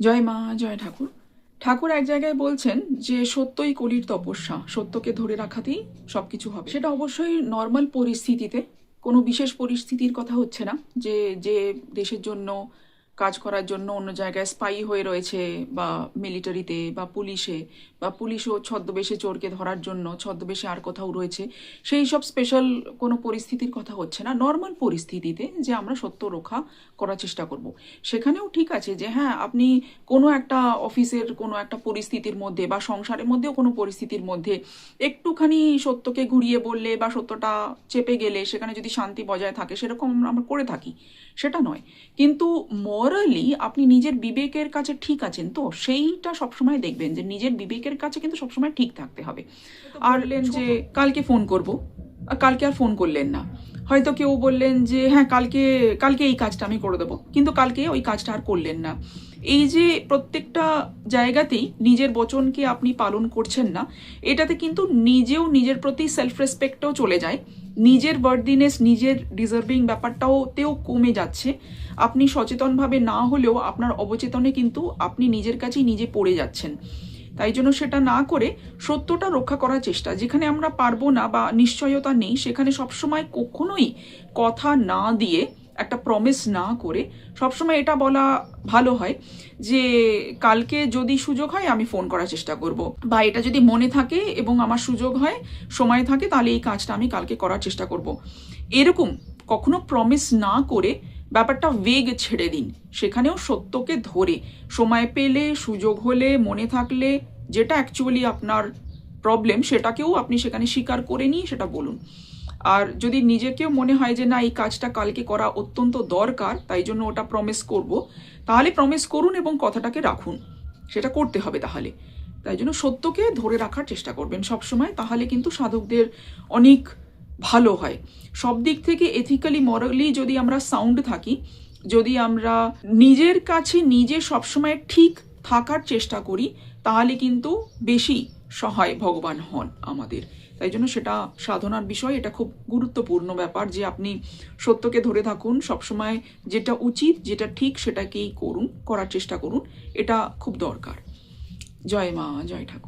জয় মা, জয় ঠাকুর। ঠাকুর এক জায়গায় বলছেন যে, সত্যই কলির তপস্যা, সত্যকে ধরে রাখাতেই সব কিছু হবে। সেটা অবশ্যই নর্মাল পরিস্থিতিতে, কোনো বিশেষ পরিস্থিতির কথা হচ্ছে না যে যে দেশের জন্য কাজ করার জন্য অন্য জায়গায় স্পাই হয়ে রয়েছে বা মিলিটারিতে বা পুলিশে বা পুলিশও ছদ্মবেশে চোরকে ধরার জন্য ছদ্মবেশে আর কোথাও রয়েছে। সেই সব স্পেশাল কোনো পরিস্থিতির কথা হচ্ছে না। নর্মাল পরিস্থিতিতে যে আমরা সত্য রক্ষা করার চেষ্টা করব। সেখানেও ঠিক আছে যে হ্যাঁ আপনি কোনো একটা অফিসের কোনো একটা পরিস্থিতির মধ্যে বা সংসারের মধ্যেও কোনো পরিস্থিতির মধ্যে একটুখানি সত্যকে ঘুরিয়ে বললে বা সত্যটা চেপে গেলে, সেখানে যদি শান্তি বজায় থাকে, সেরকম আমরা করে থাকি, সেটা নয়। কিন্তু মরালি আপনি নিজের বিবেকের কাছে ঠিক আছেন তো? সেইটা সবসময় দেখবেন যে নিজের বিবেকের কাছে কিন্তু সবসময় ঠিক থাকতে হবে। আর যে কালকে ফোন করব। কালকে আর ফোন করলেন না। হয়তো কেউ বললেন যে হ্যাঁ কালকে কালকে এই কাজটা আমি করে দেবো। কিন্তু কালকে ওই কাজটা আর করলেন না। এই যে প্রত্যেকটা জায়গাতেই নিজের বচনকে আপনি পালন করছেন না, এটাতে কিন্তু নিজেও নিজের প্রতি সেলফ রেসপেক্টও চলে যায়। নিজের বার্দিনেস নিজের ডিজার্ভিং ব্যাপারটাও তেও কমে যাচ্ছে। আপনি সচেতনভাবে না হলেও আপনার অবচেতনে কিন্তু আপনি নিজের কাছেই নিজে পড়ে যাচ্ছেন। তাই জন্য সেটা না করে সত্যটা রক্ষা করার চেষ্টা। যেখানে আমরা পারব না বা নিশ্চয়তা নেই, সেখানে সবসময় কখনোই কথা না দিয়ে, একটা প্রমিস না করে সবসময় এটা বলা ভালো হয় যে, কালকে যদি সুযোগ হয় আমি ফোন করার চেষ্টা করব। বা এটা যদি মনে থাকে এবং আমার সুযোগ হয়, সময় থাকে, তাহলে এই কাজটা আমি কালকে করার চেষ্টা করব। এরকম কখনো প্রমিস না করে ব্যাপারটা বেগ ছেড়ে দিন। সেখানেও সত্যকে ধরে, সময় পেলে, সুযোগ হলে, মনে থাকলে, যেটা অ্যাকচুয়ালি আপনার প্রবলেম সেটাকেও আপনি সেখানে স্বীকার করে নিয়ে সেটা বলুন। আর যদি নিজেকেও মনে হয় যে, না, এই কাজটা কালকে করা অত্যন্ত দরকার, তাই জন্য ওটা প্রমিস করব, তাহলে প্রমিস করুন এবং কথাটাকে রাখুন। সেটা করতে হবে তাহলে। তাই জন্য সত্যকে ধরে রাখার চেষ্টা করবেন সবসময়। তাহলে কিন্তু সাধকদের অনেক ভালো হয়। সব দিক থেকে এথিক্যালি মরালি যদি আমরা সাউন্ড থাকি, যদি আমরা নিজের কাছে নিজে সবসময় ঠিক থাকার চেষ্টা করি, তাহলে কিন্তু বেশি সহায় ভগবান হন আমাদের। তাই জন্য সেটা সাধনার বিষয়, এটা খুব গুরুত্বপূর্ণ ব্যাপার যে আপনি সত্যকে ধরে থাকুন, সবসময় যেটা উচিত, যেটা ঠিক সেটাকেই করুন, করার চেষ্টা করুন, এটা খুব দরকার। জয় মা, জয় ঠাকুর।